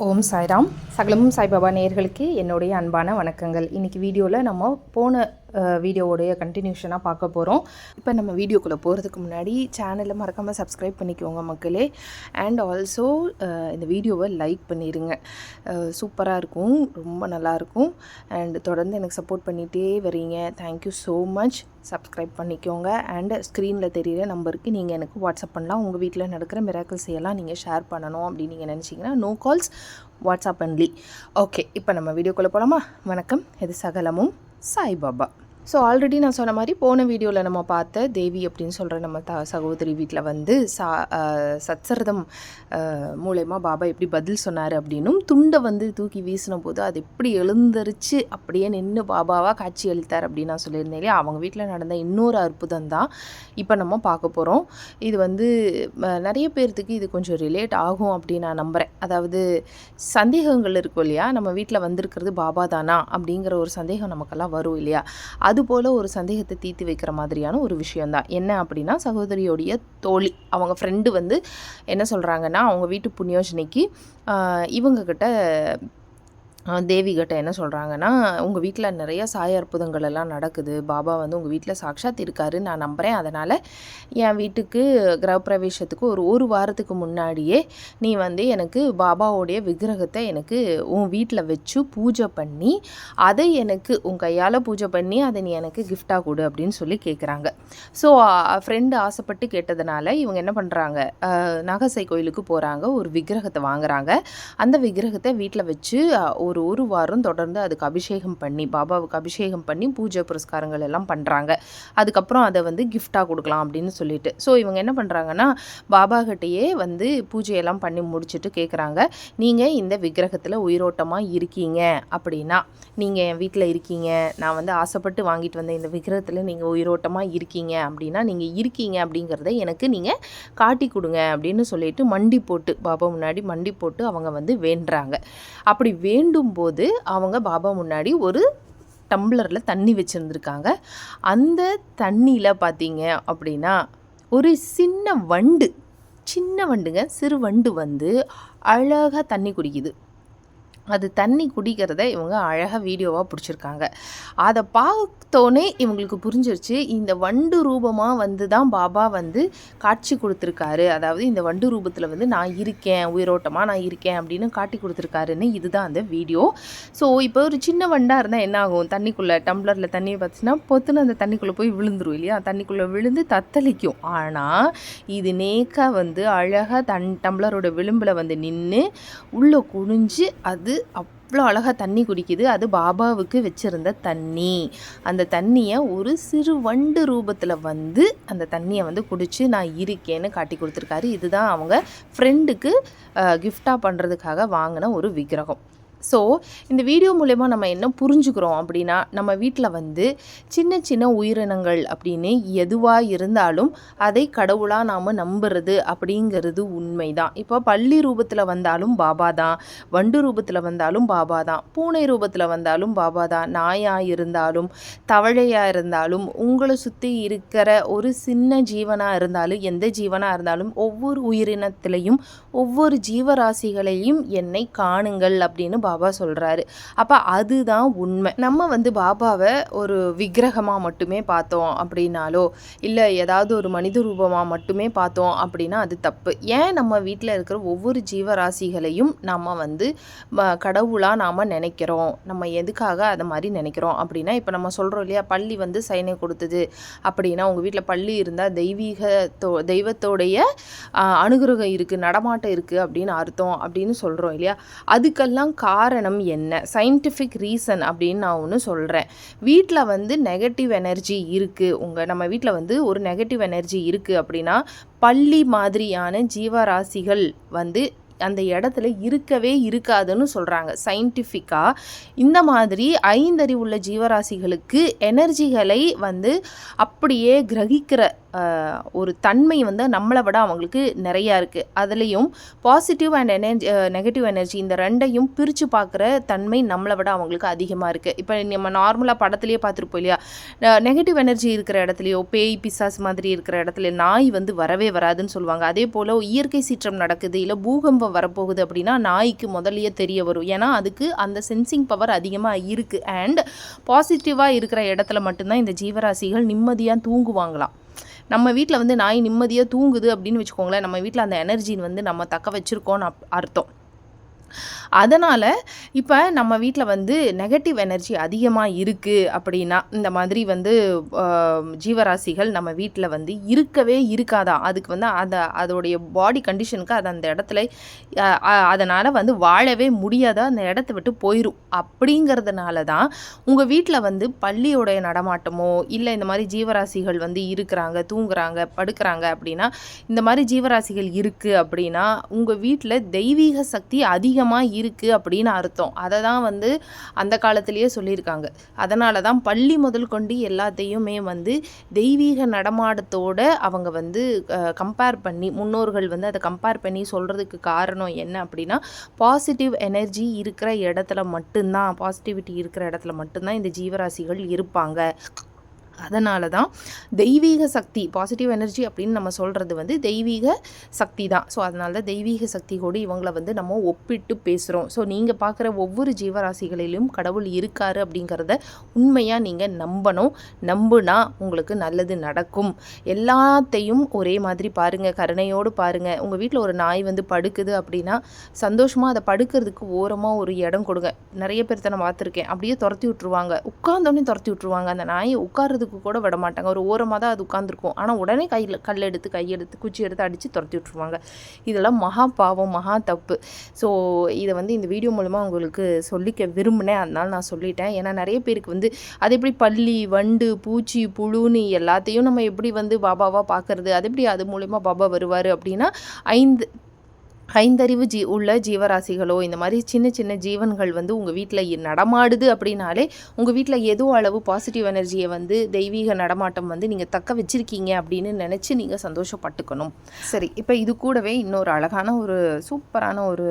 ஓம் சாய்ராம் சகலமும் சாய்பாபா நேயர்களுக்கு என்னுடைய அன்பான வணக்கங்கள். இன்றைக்கி வீடியோவில் நம்ம போன வீடியோவுடைய கண்டினியூஷனாக பார்க்க போகிறோம் இப்போ நம்ம வீடியோக்குள்ளே போகிறதுக்கு முன்னாடி சேனலை மறக்காமல் சப்ஸ்கிரைப் பண்ணிக்கோங்க மக்களே. அண்ட் ஆல்சோ இந்த வீடியோவை லைக் பண்ணிடுங்க சூப்பராக இருக்கும். ரொம்ப நல்லாயிருக்கும் அண்ட் தொடர்ந்து எனக்கு சப்போர்ட் பண்ணிகிட்டே வரீங்க. Thank you so much subscribe பண்ணிக்கோங்க. அண்ட் ஸ்க்ரீனில் தெரியிற நம்பருக்கு நீங்கள் எனக்கு வாட்ஸ்அப் பண்ணலாம். உங்கள் வீட்டில் நடக்கிற மிராக்கிள்ஸ் எல்லாம் நீங்கள் ஷேர் பண்ணணும் அப்படின்னு நீங்கள் நினச்சிங்கன்னா no calls WhatsApp only okay இப்போ நம்ம வீடியோக்குள்ளே போகலாமா வணக்கம் இது சகலமும் சாய்பாபா. ஸோ ஆல்ரெடி நான் சொன்ன மாதிரி போன வீடியோவில் நம்ம பார்த்த தேவி அப்படின்னு சொல்கிற நம்ம த சகோதரி வீட்டில் வந்து சா சத்சரதம் மூலயமா பாபா எப்படி பதில் சொன்னார் அப்படின்னும் துண்டை வந்து தூக்கி வீசின போது அது எப்படி எழுந்தரிச்சு அப்படியே நின்று பாபாவாக காட்சி அளித்தார் அப்படின்னு நான் சொல்லியிருந்தேன் இல்லையா? அவங்க வீட்டில் நடந்த இன்னொரு அற்புதம் தான் இப்போ நம்ம பார்க்க போகிறோம் இது வந்து நிறைய பேர்த்துக்கு இது கொஞ்சம் ரிலேட் ஆகும் அப்படின்னு நான் நம்புகிறேன் அதாவது சந்தேகங்கள் இருக்கும் இல்லையா? நம்ம வீட்டில் வந்திருக்கிறது பாபா தானா? அப்படிங்கிற ஒரு சந்தேகம் நமக்கெல்லாம் வரும் இல்லையா? அதுபோல் ஒரு சந்தேகத்தை தீர்த்து வைக்கிற மாதிரியான ஒரு விஷயந்தான் என்ன அப்படின்னா சகோதரியோடைய தோழி அவங்க ஃப்ரெண்டு வந்து என்ன சொல்கிறாங்கன்னா அவங்க வீட்டு புண்ணியோஜனைக்கு இவங்கக்கிட்ட தேவிகிட்ட என்ன சொல்கிறாங்கன்னா உங்கள் வீட்டில் நிறைய சாய அற்புதங்கள் எல்லாம் நடக்குது. பாபா வந்து உங்கள் வீட்டில் சாக்ஷாத் இருக்காரு. நான் நம்புகிறேன் அதனால் என் வீட்டுக்கு கிரகப்பிரவேசத்துக்கு ஒரு ஒரு வாரத்துக்கு முன்னாடியே நீ வந்து எனக்கு பாபாவோடைய விக்கிரகத்தை எனக்கு உன் வீட்டில் வச்சு பூஜை பண்ணி அதை எனக்கு உன் கையால் பூஜை பண்ணி அதை நீ எனக்கு கிஃப்டாக கொடு அப்படின்னு சொல்லி கேட்குறாங்க ஸோ ஃப்ரெண்டு ஆசைப்பட்டு கேட்டதுனால இவங்க என்ன பண்ணுறாங்க நாகசை கோயிலுக்கு போகிறாங்க ஒரு விக்கிரகத்தை வாங்குறாங்க. அந்த விக்கிரகத்தை வீட்டில் வச்சு ஒரு ஒரு வாரம் தொடர்ந்து அதுக்கு அபிஷேகம் பண்ணி பாபாவுக்கு அபிஷேகம் பண்ணி பூஜை புரஸ்காரங்கள் எல்லாம் பண்ணுறாங்க அதுக்கப்புறம் அதை வந்து கிஃப்டாக கொடுக்கலாம் அப்படின்னு சொல்லிட்டு. ஸோ இவங்க என்ன பண்ணுறாங்கன்னா பாபா கிட்டேயே வந்து பூஜையெல்லாம் பண்ணி முடிச்சுட்டு கேட்குறாங்க நீங்கள் இந்த விக்கிரகத்தில் உயிரோட்டமாக இருக்கீங்க அப்படின்னா நீங்கள் என் வீட்டில் இருக்கீங்க நான் வந்து ஆசைப்பட்டு வாங்கிட்டு வந்த இந்த விக்கிரகத்தில் நீங்கள் உயிரோட்டமாக இருக்கீங்க அப்படின்னா நீங்கள் இருக்கீங்க அப்படிங்கிறத எனக்கு நீங்கள் காட்டி கொடுங்க அப்படின்னு சொல்லிட்டு மண்டி போட்டு பாபா முன்னாடி மண்டி போட்டு அவங்க வந்து வேண்டுறாங்க. அப்படி வேண்டும் போது அவங்க பாபா முன்னாடி ஒரு டம்ளரில் தண்ணி வச்சுருந்துருக்காங்க. அந்த தண்ணியில் பார்த்தீங்க அப்படின்னா ஒரு சின்ன வண்டு சின்ன வண்டுங்க சிறு வண்டு வந்து அழகாக தண்ணி குடிக்குது. அது தண்ணி குடிக்கிறத இவங்க அழகாக வீடியோவாக பிடிச்சிருக்காங்க. அதை பார்த்தோன்னே இவங்களுக்கு புரிஞ்சிருச்சு இந்த வண்டு ரூபமாக வந்து தான் பாபா வந்து காட்சி கொடுத்துருக்காரு. அதாவது இந்த வண்டு ரூபத்தில் வந்து நான் இருக்கேன் உயிரோட்டமாக நான் இருக்கேன் அப்படின்னு காட்டி கொடுத்துருக்காருன்னு இதுதான் அந்த வீடியோ. ஸோ இப்போ ஒரு சின்ன வண்டாக இருந்தால் என்ன ஆகும்? தண்ணிக்குள்ளே டம்ளரில் தண்ணியை பார்த்துச்சுன்னா பொத்துன்னு அந்த தண்ணிக்குள்ளே போய் விழுந்துரும் இல்லையா? தண்ணிக்குள்ளே விழுந்து தத்தளிக்கும். ஆனால் இது நேக்காக வந்து அழகாக தன் டம்ளரோட விளிம்பில் வந்து நின்று உள்ளே குனிஞ்சு அது அவ்வளோ அழகாக தண்ணி குடிக்குது. அது பாபாவுக்கு வச்சுருந்த தண்ணி. அந்த தண்ணியை ஒரு சிறு வண்டு ரூபத்தில் வந்து அந்த தண்ணியை வந்து குடித்து நான் இருக்கேன்னு காட்டி கொடுத்துருக்காரு. இதுதான் அவங்க ஃப்ரெண்டுக்கு கிஃப்டாக பண்ணுறதுக்காக வாங்கின ஒரு விக்கிரகம். ஸோ இந்த வீடியோ மூலயமா நம்ம என்ன புரிஞ்சுக்கிறோம் அப்படின்னா நம்ம வீட்டில் வந்து சின்ன சின்ன உயிரினங்கள் அப்படின்னு எதுவாக இருந்தாலும் அதை கடவுளாக நாம் நம்புறது அப்படிங்கிறது உண்மைதான். இப்போ பள்ளி ரூபத்தில் வந்தாலும் பாபா தான் வண்டு ரூபத்தில் வந்தாலும் பாபா தான் பூனை ரூபத்தில் வந்தாலும் பாபா தான் நாயாக இருந்தாலும் தவழையாக இருந்தாலும் உங்களை சுற்றி இருக்கிற ஒரு சின்ன ஜீவனாக இருந்தாலும் எந்த ஜீவனாக இருந்தாலும் ஒவ்வொரு உயிரினத்திலையும் ஒவ்வொரு ஜீவராசிகளையும் என்னை காணுங்கள் அப்படின்னு பாபா சொல்கிறாரு அப்போ அதுதான் உண்மை. நம்ம வந்து பாபாவை ஒரு விக்கிரகமாக மட்டுமே பார்த்தோம் அப்படின்னாலோ இல்லை ஏதாவது ஒரு மனித ரூபமாக மட்டுமே பார்த்தோம் அப்படின்னா அது தப்பு. ஏன் நம்ம வீட்டில் இருக்கிற ஒவ்வொரு ஜீவராசிகளையும் நம்ம வந்து கடவுளாக நாம் நினைக்கிறோம். நம்ம எதுக்காக அதை மாதிரி நினைக்கிறோம் அப்படின்னா இப்போ நம்ம சொல்கிறோம் இல்லையா பள்ளி வந்து சைனை கொடுத்தது அப்படின்னா உங்கள் வீட்டில் பள்ளி இருந்தால் தெய்வீகத்தோ தெய்வத்தோடைய அனுகிரகம் இருக்குது நடமாட்டம் இருக்குது அப்படின்னு அர்த்தம் அப்படின்னு சொல்கிறோம் இல்லையா. அதுக்கெல்லாம் கா காரணம் என்ன? சயின்டிஃபிக் ரீசன் அப்படின்னு நான் ஒன்று சொல்கிறேன் வீட்டில் வந்து நெகட்டிவ் எனர்ஜி இருக்குது உங்கள் நம்ம வீட்டில் வந்து ஒரு நெகட்டிவ் எனர்ஜி இருக்குது அப்படின்னா பள்ளி மாதிரியான ஜீவராசிகள் வந்து அந்த இடத்துல இருக்கவே இருக்காதுன்னு சொல்கிறாங்க சயின்டிஃபிக்காக இந்த மாதிரி ஐந்தறிவுள்ள ஜீவராசிகளுக்கு எனர்ஜிகளை வந்து அப்படியே கிரகிக்கிற ஒரு தன்மை வந்து நம்மளை விட அவங்களுக்கு நிறையா இருக்குது அதுலேயும் positive and energy negative energy இந்த ரெண்டையும் பிரித்து பார்க்குற தன்மை நம்மளை விட அவங்களுக்கு அதிகமாக இருக்குது இப்போ நம்ம நார்மலாக படத்துலேயே பார்த்துருப்போம் இல்லையா? நெகட்டிவ் எனர்ஜி இருக்கிற இடத்துலையோ பேய் பிசாஸ் மாதிரி இருக்கிற இடத்துல நாய் வந்து வரவே வராதுன்னு சொல்லுவாங்க. அதே போல் இயற்கை சீற்றம் நடக்குது இல்லை பூகம்பம் வரப்போகுது அப்படின்னா நாய்க்கு முதல்லையே தெரிய வரும். ஏன்னா அதுக்கு அந்த சென்சிங் பவர் அதிகமாக இருக்குது அண்ட் பாசிட்டிவாக இருக்கிற இடத்துல மட்டும்தான் இந்த ஜீவராசிகள் நிம்மதியாக தூங்குவாங்களாம். நம்ம வீட்டில் வந்து நாய் நிம்மதியாக தூங்குது அப்படின்னு வச்சுக்கோங்களேன் நம்ம வீட்டில் அந்த எனர்ஜி வந்து நம்ம தக்க வச்சுருக்கோன்னு அப் அர்த்தம். அதனால் இப்போ நம்ம வீட்டில் வந்து நெகட்டிவ் எனர்ஜி அதிகமாக இருக்குது அப்படின்னா இந்த மாதிரி வந்து ஜீவராசிகள் நம்ம வீட்டில் வந்து இருக்கவே இருக்காதா? அதுக்கு வந்து அதை அதோடைய பாடி கண்டிஷனுக்கு அது அந்த இடத்துல அதனால் வந்து வாழவே முடியாதா? அந்த இடத்த விட்டு போயிடும் அப்படிங்கிறதுனால தான் உங்கள் வீட்டில் வந்து பள்ளியோடைய நடமாட்டமோ இல்லை இந்த மாதிரி ஜீவராசிகள் வந்து இருக்கிறாங்க தூங்குறாங்க படுக்கிறாங்க அப்படின்னா இந்த மாதிரி ஜீவராசிகள் இருக்குது அப்படின்னா உங்கள் வீட்டில் தெய்வீக சக்தி அதிகமாக இருக்குது அப்படின்னு அர்த்தம். அதை தான் வந்து அந்த காலத்திலேயே சொல்லியிருக்காங்க. அதனால தான் பள்ளி முதல் கொண்டு எல்லாத்தையுமே வந்து தெய்வீக நடமாட்டத்தோட அவங்க வந்து கம்பேர் பண்ணி முன்னோர்கள் வந்து அதை கம்பேர் பண்ணி சொல்கிறதுக்கு காரணம் என்ன அப்படின்னா பாசிட்டிவ் எனர்ஜி இருக்கிற இடத்துல மட்டும்தான் பாசிட்டிவிட்டி இருக்கிற இடத்துல மட்டும்தான் இந்த ஜீவராசிகள் இருப்பாங்க. அதனால தான் தெய்வீக சக்தி பாசிட்டிவ் எனர்ஜி அப்படின்னு நம்ம சொல்கிறது வந்து தெய்வீக சக்தி தான் ஸோ அதனால தான் தெய்வீக கூட இவங்களை வந்து நம்ம ஒப்பிட்டு பேசுகிறோம் ஸோ நீங்கள் பார்க்குற ஒவ்வொரு ஜீவராசிகளிலும் கடவுள் இருக்காரு அப்படிங்கிறத உண்மையாக நீங்கள் நம்பணும். நம்புனா உங்களுக்கு நல்லது நடக்கும். எல்லாத்தையும் ஒரே மாதிரி பாருங்கள் கருணையோடு பாருங்கள் உங்கள் வீட்டில் ஒரு நாய் வந்து படுக்குது அப்படின்னா சந்தோஷமாக அதை படுக்கிறதுக்கு ஓரமாக ஒரு இடம் கொடுங்க. நிறைய பேர்த்த நான் பார்த்துருக்கேன். அப்படியே துரத்தி விட்ருவாங்க உட்காந்தோடனே துரத்தி விட்ருவாங்க அந்த நாயை உட்கார்றதுக்கு கூட விட மாட்டாங்க ஒரு ஓரமாக தான் அது உட்காந்துருக்கும் ஆனால் உடனே கையில் கல் எடுத்து கையெடுத்து குச்சி எடுத்து அடித்து துரத்தி விட்ருவாங்க இதெல்லாம் மகா பாவம் மகா தப்பு. ஸோ இதை வந்து இந்த வீடியோ மூலமாக உங்களுக்கு சொல்லிக்க விரும்பினேன். அதனால நான் சொல்லிட்டேன். ஏன்னா நிறைய பேருக்கு வந்து அது எப்படி பள்ளி வண்டு பூச்சி புழுன்னு எல்லாத்தையும் நம்ம எப்படி வந்து பாபாவாக பார்க்கறது அது எப்படி அது மூலயமா பாபா வருவார் அப்படின்னா ஐந்து ஐந்தறிவு ஜீ உள்ள ஜீவராசிகளோ இந்த மாதிரி சின்ன சின்ன ஜீவன்கள் வந்து உங்கள் வீட்டில் நடமாடுது அப்படின்னாலே உங்கள் வீட்டில் ஏதோ அளவு பாசிட்டிவ் எனர்ஜியை வந்து தெய்வீக நடமாட்டம் வந்து நீங்கள் தக்க வச்சிருக்கீங்க அப்படின்னு நினச்சி நீங்கள் சந்தோஷப்பட்டுக்கணும். சரி இப்போ இது கூடவே இன்னொரு அழகான ஒரு சூப்பரான ஒரு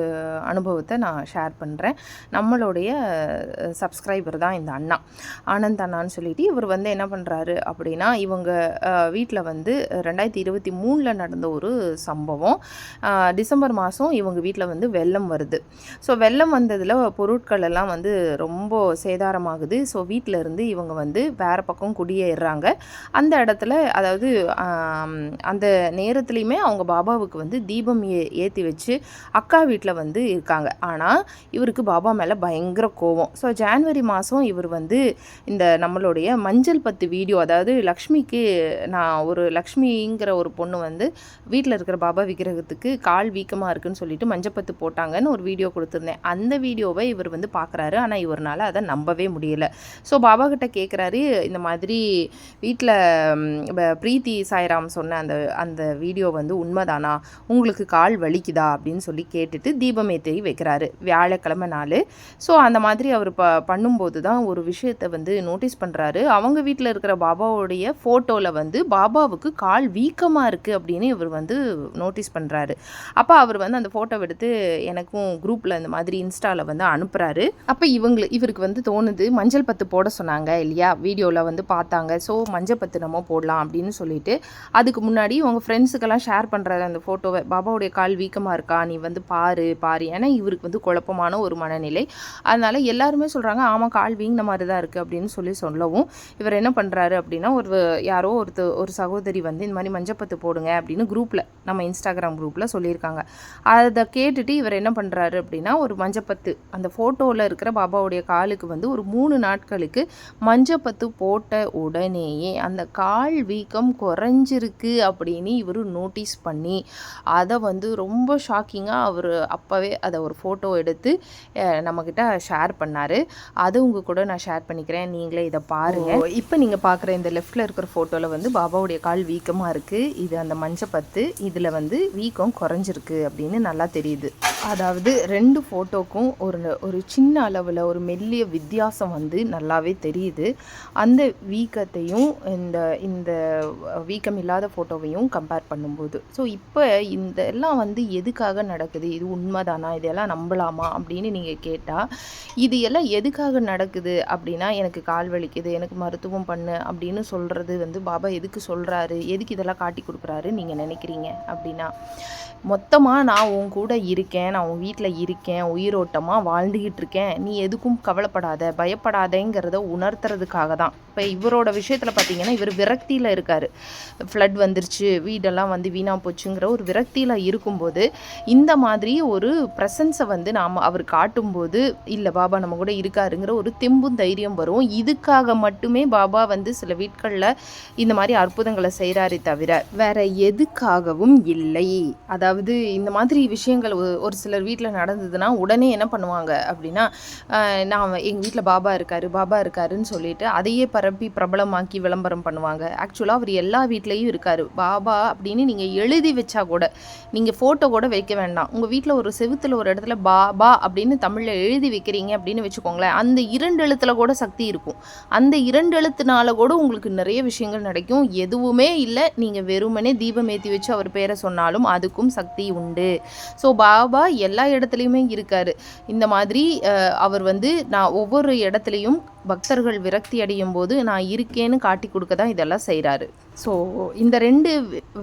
அனுபவத்தை நான் ஷேர் பண்ணுறேன் நம்மளுடைய சப்ஸ்கிரைபர் தான் இந்த அண்ணா. ஆனந்த் அண்ணான்னு சொல்லிட்டு இவர் வந்து என்ன பண்ணுறாரு அப்படின்னா இவங்க வீட்டில் வந்து ரெண்டாயிரத்தி இருபத்தி மூணில் நடந்த ஒரு சம்பவம். டிசம்பர் மாதம் இவங்க வீட்டில் வந்து வெள்ளம் வருது. ஸோ வெள்ளம் வந்ததில் பொருட்கள் எல்லாம் வந்து ரொம்ப சேதாரமாகுது. ஸோ வீட்டில் இருந்து இவங்க வந்து வேறு பக்கம் குடியேறாங்க. அந்த இடத்துல அதாவது அந்த நேரத்துலையுமே அவங்க பாபாவுக்கு வந்து தீபம் ஏ ஏற்றி வச்சு அக்கா வீட்டில் வந்து இருக்காங்க. ஆனால் இவருக்கு பாபா மேலே பயங்கர கோவம். ஸோ ஜான்வரி மாதம் இவர் வந்து இந்த நம்மளுடைய மஞ்சள் பத்து வீடியோ அதாவது லக்ஷ்மிக்கு நான் ஒரு லக்ஷ்மிங்கிற ஒரு பொண்ணு வந்து வீட்டில் இருக்கிற பாபா விக்கிரகத்துக்கு கால் வீக்கமாக இருக்குன்னு சொல்லிட்டு மஞ்சப்பத்து போட்டாங்கன்னு ஒரு வீடியோ கொடுத்துருந்தேன். அந்த வீடியோவை இவர் வந்து பார்க்குறாரு. ஆனால் இவரால் அதை நம்பவே முடியல. ஸோ பாபா கிட்ட கேட்குறாரு இந்த மாதிரி வீட்டில் பிரீத்தி சாய்ராம் சொன்ன அந்த அந்த வீடியோ வந்து உண்மைதானா? உங்களுக்கு கால் வலிக்குதா? அப்படின்னு சொல்லி கேட்டுட்டு தீபம் வைக்கிறாரு. வியாழக்கிழமை நாள். ஸோ அந்த மாதிரி அவர் ப பண்ணும்போது தான் ஒரு விஷயத்தை வந்து நோட்டீஸ் பண்ணுறாரு அவங்க வீட்டில் இருக்கிற பாபாவுடைய ஃபோட்டோவில் வந்து பாபாவுக்கு கால் வீக்கமாக இருக்குது அப்படின்னு இவர் வந்து நோட்டீஸ் பண்ணுறாரு அப்போ அவர் வந்து அந்த ஃபோட்டோ எடுத்து எனக்கும் குரூப்பில் இந்த மாதிரி இன்ஸ்டாவில் வந்து அனுப்புகிறாரு அப்போ இவங்களு இவருக்கு வந்து தோணுது மஞ்சள் பத்து போட சொன்னாங்க இல்லையா? வீடியோவில் வந்து பார்த்தாங்க. ஸோ மஞ்சள் பத்து நம்ம போடலாம் அப்படின்னு சொல்லிட்டு அதுக்கு முன்னாடி உங்கள் ஃப்ரெண்ட்ஸுக்கெல்லாம் ஷேர் பண்ணுற அந்த ஃபோட்டோவை பாபாவுடைய கால் வீக்கமாக இருக்கா? நீ வந்து பாரு பாரு. ஏன்னா இவருக்கு வந்து குழப்பமான ஒரு மனநிலை. அதனால் எல்லாருமே சொல்கிறாங்க ஆமாம் கால் வீங்கின மாதிரி தான் இருக்குது அப்படின்னு சொல்லி சொல்லவும். இவர் என்ன பண்ணுறாரு அப்படின்னா ஒரு யாரோ ஒருத்தர் ஒரு சகோதரி வந்து இந்த மாதிரி மஞ்சப்பத்து போடுங்க அப்படின்னு குரூப்பில் நம்ம இன்ஸ்டாகிராம் குரூப்பில் சொல்லியிருக்காங்க. அதை கேட்டுட்டு இவர் என்ன பண்ணுறாரு அப்படின்னா ஒரு மஞ்சப்பத்து அந்த ஃபோட்டோவில் இருக்கிற பாபாவுடைய காலுக்கு வந்து ஒரு மூணு நாட்களுக்கு மஞ்சப்பத்து போட்ட உடனேயே அந்த கால் வீக்கம் குறைஞ்சிருக்கு அப்படின்னு இவர் நோட்டீஸ் பண்ணி அதை வந்து ரொம்ப ஷாக்கிங்காக அவர் அப்போவே அதை ஒரு ஃபோட்டோ எடுத்து நம்மக்கிட்ட ஷேர் பண்ணார். அது உங்கள் கூட நான் ஷேர் பண்ணிக்கிறேன். நீங்களே இதை பாருங்கள் இப்போ நீங்கள் பார்க்குற இந்த லெஃப்ட்டில் இருக்கிற ஃபோட்டோவில் வந்து பாபாவுடைய கால் வீக்கமாக இருக்குது இது அந்த மஞ்சப்பத்து இதில் வந்து வீக்கம் குறைஞ்சிருக்கு அப்படின்னு நல்லா தெரியுது. அதாவது ரெண்டு ஃபோட்டோக்கும் ஒரு ஒரு சின்ன அளவில் ஒரு மெல்லிய வித்தியாசம் வந்து நல்லாவே தெரியுது. அந்த வீக்கத்தையும் இந்த இந்த வீக்கம் இல்லாத ஃபோட்டோவையும் கம்பேர் பண்ணும்போது. ஸோ இப்போ இந்த எல்லாம் வந்து எதுக்காக நடக்குது? இது உண்மைதானா? இதெல்லாம் நம்பலாமா? அப்படின்னு நீங்கள் கேட்டால் இது எல்லாம் எதுக்காக நடக்குது அப்படின்னா எனக்கு கால் வலிக்குது எனக்கு மருத்துவம் பண்ணு அப்படின்னு சொல்கிறது வந்து பாபா எதுக்கு சொல்கிறாரு எதுக்கு இதெல்லாம் காட்டி கொடுக்குறாரு நீங்கள் நினைக்கிறீங்க? அப்படின்னா மொத்தமாக நான் உன் கூட இருக்கேன். நான் உன் வீட்டில் இருக்கேன் உயிரோட்டமாக வாழ்ந்துக்கிட்டு இருக்கேன். நீ எதுக்கும் கவலைப்படாத பயப்படாதேங்கிறத உணர்த்துறதுக்காக தான். இப்போ இவரோட விஷயத்தில் பார்த்தீங்கன்னா இவர் விரக்தியில் இருக்கார். ஃப்ளட் வந்துருச்சு வீடெல்லாம் வந்து வீணாக போச்சுங்கிற ஒரு விரக்தியில் இருக்கும்போது இந்த மாதிரி ஒரு ப்ரெசன்ஸை வந்து நாம் அவர் காட்டும்போது இல்லை பாபா நம்ம கூட இருக்காருங்கிற ஒரு தெம்பும் தைரியம் வரும். இதுக்காக மட்டுமே பாபா வந்து சில வீட்களில் இந்த மாதிரி அற்புதங்களை செய்கிறாரே தவிர வேற எதுக்காகவும் இல்லை. அதாவது இந்த மாதிரி விஷயங்கள் ஒரு சிலர் வீட்டில் நடந்ததுன்னா உடனே என்ன பண்ணுவாங்க அப்படின்னா நான் எங்கள் வீட்டில் பாபா இருக்காரு பாபா இருக்காருன்னு சொல்லிட்டு அதையே பரப்பி பிரபலமாக்கி விளம்பரம் பண்ணுவாங்க. ஆக்சுவலாக அவர் எல்லா வீட்லேயும் இருக்கார். பாபா அப்படின்னு நீங்கள் எழுதி வச்சா கூட நீங்கள் ஃபோட்டோ கூட வைக்க வேண்டாம். உங்கள் வீட்டில் ஒரு செவுத்தில் ஒரு இடத்துல பாபா அப்படின்னு தமிழில் எழுதி வைக்கிறீங்க அப்படின்னு வச்சுக்கோங்களேன் அந்த இரண்டு எழுத்தில் கூட சக்தி இருக்கும். அந்த இரண்டு எழுத்துனால கூட உங்களுக்கு நிறைய விஷயங்கள் நடக்கும். எதுவுமே இல்லை. நீங்கள் வெறுமனே தீபம் ஏற்றி வச்சு அவர் பேரை சொன்னாலும் அதுக்கும் சக்தி உண்டு. ஸோ பாபா எல்லா இடத்துலையுமே இருக்கார். இந்த மாதிரி அவர் வந்து நான் ஒவ்வொரு இடத்துலையும் பக்தர்கள் விரக்தி அடையும் போது நான் இருக்கேன்னு காட்டி கொடுக்க தான் இதெல்லாம் செய்கிறாரு ஸோ இந்த ரெண்டு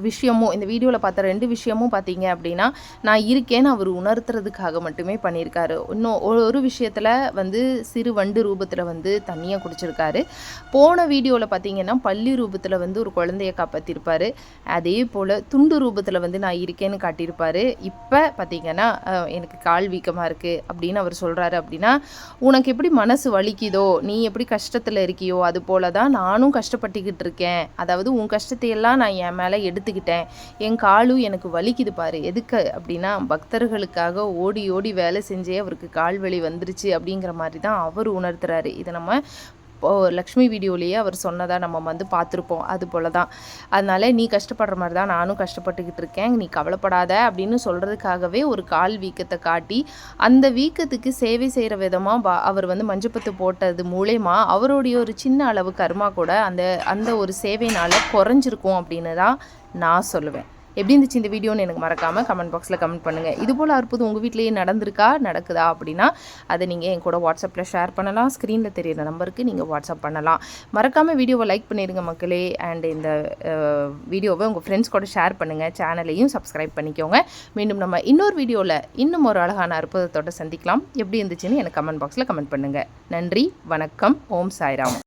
விஷயமும் இந்த வீடியோவில் பார்த்த ரெண்டு விஷயமும் பார்த்தீங்க அப்படின்னா நான் இருக்கேன்னு அவர் உணர்த்துறதுக்காக மட்டுமே பண்ணியிருக்காரு. இன்னும் ஒரு விஷயத்தில் வந்து சிறு வண்டு ரூபத்தில் வந்து தண்ணியை குடிச்சிருக்காரு. போன வீடியோவில் பார்த்தீங்கன்னா பள்ளி ரூபத்தில் வந்து ஒரு குழந்தைய காப்பாற்றிருப்பார் அதே போல் துண்டு ரூபத்தில் வந்து நான் இருக்கேன்னு காட்டியிருப்பார். இப்போ பார்த்தீங்கன்னா எனக்கு கால் வீக்கமாக இருக்குது அப்படின்னு அவர் சொல்கிறாரு அப்படின்னா உனக்கு எப்படி மனசு வலிக்குதோ நீ எப்படி கஷ்டத்தில் இருக்கியோ அது போல தான் நானும் கஷ்டப்பட்டுக்கிட்டு இருக்கேன். அதாவது உன் கஷ்டத்தையெல்லாம் நான் என் மேலே எடுத்துக்கிட்டேன். என் காலும் எனக்கு வலிக்குது பாரு. எதுக்கு அப்படின்னா பக்தர்களுக்காக ஓடி ஓடி வேலை செஞ்சே அவருக்கு கால் வலி வந்துருச்சு அப்படிங்கிற மாதிரி தான் அவர் உணர்த்துறாரு. இதை நம்ம லக்ஷ்மி வீடியோலேயே அவர் சொன்னதாக நம்ம வந்து பார்த்துருப்போம். அது போல தான் அதனால் நீ கஷ்டப்படுற மாதிரி தான் நானும் கஷ்டப்பட்டுக்கிட்டு இருக்கேன். நீ கவலைப்படாத அப்படின்னு சொல்கிறதுக்காகவே ஒரு கால் வீக்கத்தை காட்டி அந்த வீக்கத்துக்கு சேவை செய்கிற விதமாக பா அவர் வந்து மஞ்சப்பத்து போட்டது மூலயமா அவருடைய ஒரு சின்ன அளவு கர்மா கூட அந்த அந்த ஒரு சேவைனால் குறைஞ்சிருக்கும் அப்படின்னு தான் நான் சொல்லுவேன். எப்படி இருந்துச்சு இந்த வீடியோன்னு எனக்கு மறக்காமல் கமெண்ட் பாக்ஸில் கமெண்ட் பண்ணுங்கள் இது போல் அற்புதம் உங்கள் வீட்டிலேயே நடந்திருக்கா? நடக்குதா அப்படின்னா அதை நீங்கள் என் கூட வாட்ஸ்அப்பில் ஷேர் பண்ணலாம். ஸ்க்ரீனில் தெரியிற நம்பருக்கு நீங்கள் வாட்ஸ்அப் பண்ணலாம். மறக்காமல் வீடியோவை லைக் பண்ணிடுங்க மக்களே. அண்ட் இந்த வீடியோவை உங்கள் ஃப்ரெண்ட்ஸ் கூட ஷேர் பண்ணுங்கள் சேனலையும் சப்ஸ்கிரைப் பண்ணிக்கோங்க. மீண்டும் நம்ம இன்னொரு வீடியோவில் இன்னும் ஒரு அழகான அற்புதத்தோட சந்திக்கலாம். எப்படி இருந்துச்சுன்னு எனக்கு கமெண்ட் பாக்ஸில் கமெண்ட் பண்ணுங்கள் நன்றி வணக்கம். ஓம் சாய்ராம்.